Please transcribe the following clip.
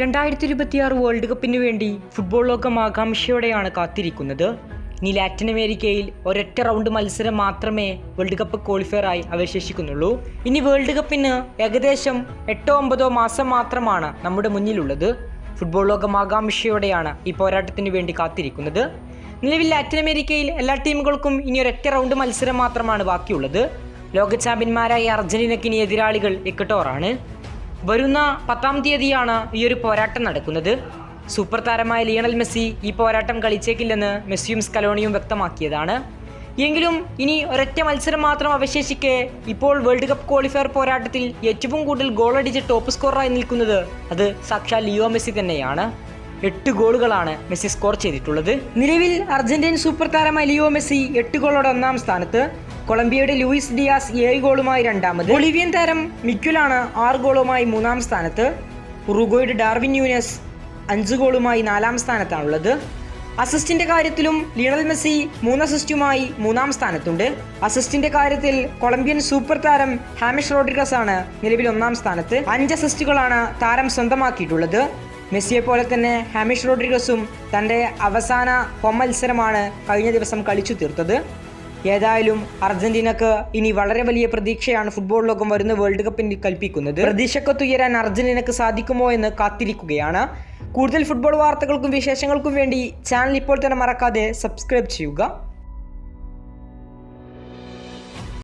രണ്ടായിരത്തി ഇരുപത്തിയാറ് വേൾഡ് കപ്പിന് വേണ്ടി ഫുട്ബോൾ ലോകം ആകാംക്ഷയോടെയാണ് കാത്തിരിക്കുന്നത്. ഇനി ലാറ്റിൻ അമേരിക്കയിൽ ഒരൊറ്റ റൗണ്ട് മത്സരം മാത്രമേ വേൾഡ് കപ്പ് ക്വാളിഫയറായി അവശേഷിക്കുന്നുള്ളൂ. ഇനി വേൾഡ് കപ്പിന് ഏകദേശം എട്ടോ ഒമ്പതോ മാസം മാത്രമാണ് നമ്മുടെ മുന്നിലുള്ളത്. ഫുട്ബോൾ ലോകം ആകാംക്ഷയോടെയാണ് ഈ പോരാട്ടത്തിന് വേണ്ടി കാത്തിരിക്കുന്നത്. നിലവിൽ ലാറ്റിൻ അമേരിക്കയിൽ എല്ലാ ടീമുകൾക്കും ഇനി ഒരൊറ്റ റൗണ്ട് മത്സരം മാത്രമാണ് ബാക്കിയുള്ളത്. ലോക ചാമ്പ്യന്മാരായ അർജന്റീനക്കിനി എതിരാളികൾ ഇക്കട്ടോറാണ്. വരുന്ന പത്താം തീയതിയാണ് ഈ ഒരു പോരാട്ടം നടക്കുന്നത്. സൂപ്പർ താരമായ ലിയണൽ മെസ്സി ഈ പോരാട്ടം കളിച്ചേക്കില്ലെന്ന് മെസ്സിയും സ്കലോണിയും വ്യക്തമാക്കിയതാണ്. എങ്കിലും ഇനി ഒരൊറ്റ മത്സരം മാത്രം അവശേഷിക്കെ ഇപ്പോൾ വേൾഡ് കപ്പ് ക്വാളിഫയർ പോരാട്ടത്തിൽ ഏറ്റവും കൂടുതൽ ഗോളടിച്ച് ടോപ്പ് സ്കോറായി നിൽക്കുന്നത് അത് സാക്ഷാൽ ലിയോ മെസ്സി തന്നെയാണ്. എട്ട് ഗോളുകളാണ് മെസ്സി സ്കോർ ചെയ്തിട്ടുള്ളത്. നിലവിൽ അർജന്റീൻ സൂപ്പർ താരമായ ലിയോ മെസ്സി എട്ട് ഗോളോടെ ഒന്നാം സ്ഥാനത്ത്. കൊളംബിയയുടെ ലൂയിസ് ഡിയാസ് ഏഴ് ഗോളുമായി രണ്ടാമത്. ബൊളിവിയൻ താരം മിക്കുലാണ് ആറ് ഗോളുമായി മൂന്നാം സ്ഥാനത്ത്. ഉറുഗോയുടെ ഡാർവിൻ യൂനസ് അഞ്ച് ഗോളുമായി നാലാം സ്ഥാനത്താണുള്ളത്. അസിസ്റ്റിന്റെ കാര്യത്തിലും ലിയണൽ മെസ്സി മൂന്ന് അസിസ്റ്റുമായി മൂന്നാം സ്ഥാനത്തുണ്ട്. അസിസ്റ്റിന്റെ കാര്യത്തിൽ കൊളംബിയൻ സൂപ്പർ താരം ഹാമിഷ് റോഡ്രിഗസ് ആണ് നിലവിൽ ഒന്നാം സ്ഥാനത്ത്. അഞ്ച് അസിസ്റ്റുകളാണ് താരം സ്വന്തമാക്കിയിട്ടുള്ളത്. മെസ്സിയെ പോലെ തന്നെ ഹാമിഷ് റോഡ്രിഗസും തന്റെ അവസാന ഹോം മത്സരമാണ് കഴിഞ്ഞ ദിവസം കളിച്ചു തീർത്തത്. ഏതായാലും അർജന്റീനക്ക് ഇനി വളരെ വലിയ പ്രതീക്ഷയാണ് ഫുട്ബോൾ ലോകം വരുന്ന വേൾഡ് കപ്പിന് കൽപ്പിക്കുന്നത്. പ്രതീക്ഷക്കൊത്തുയരാൻ അർജന്റീനക്ക് സാധിക്കുമോ എന്ന് കാത്തിരിക്കുകയാണ്. കൂടുതൽ ഫുട്ബോൾ വാർത്തകൾക്കും വിശേഷങ്ങൾക്കും വേണ്ടി ചാനൽ ഇപ്പോൾ തന്നെ മറക്കാതെ സബ്സ്ക്രൈബ് ചെയ്യുക.